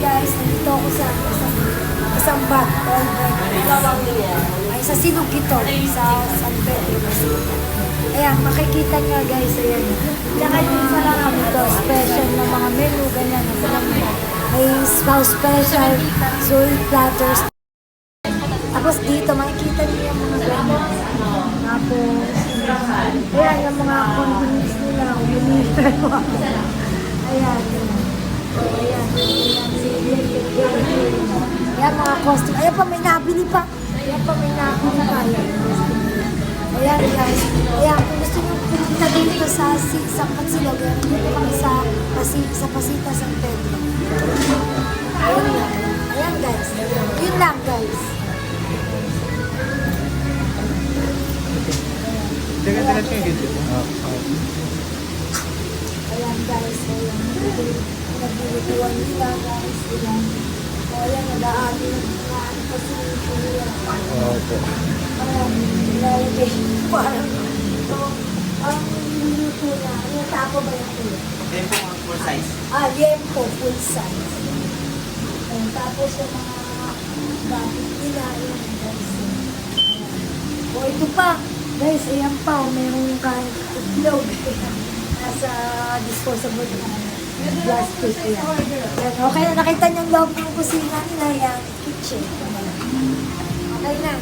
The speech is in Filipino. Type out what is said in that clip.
guys, nandito ako sa isang, isang bat. Ay, sa Sinug ito, sa San Pedro. Ayan, makikita nyo guys, ayan. Tsaka yung sa ito, special na mga menu, ganyan. May spouse special, soul platters. Tapos dito, makikita niyo yung mga ganyan. Tapos, ayan, yung mga condiments nila, umilipan ayan, mga costume. Ayan pa, may nabili pa. Ayan pa, may nabili pa. Ayan. Ayan guys, ayan, kung gusto nyo pumunta dito sa, sa Patsilog, ayan, dito kami sa, Pasi, sa Pasita San Pedro. Ayan lang. Ayan guys. Yun lang guys. Ayan guys. Ayan. Nagbibiguan nila guys. Ayan. O ayan, mga ano kasi nila. Opo. Ayan, nilalagay. Parang ito. Ang niluto na. Ano tapo ba yung kuya? Then po ang full size. Ah, liempo, full size. Tapos yung mga gamit nila, yun, guys. O, ito pa. Guys, ayan pa, meron kahit itlog. Nasa disposable na plastic. Ayan. Ayan, okay na, nakita niyo yung loob ng kusina nila, yan, kitchen. Okay na.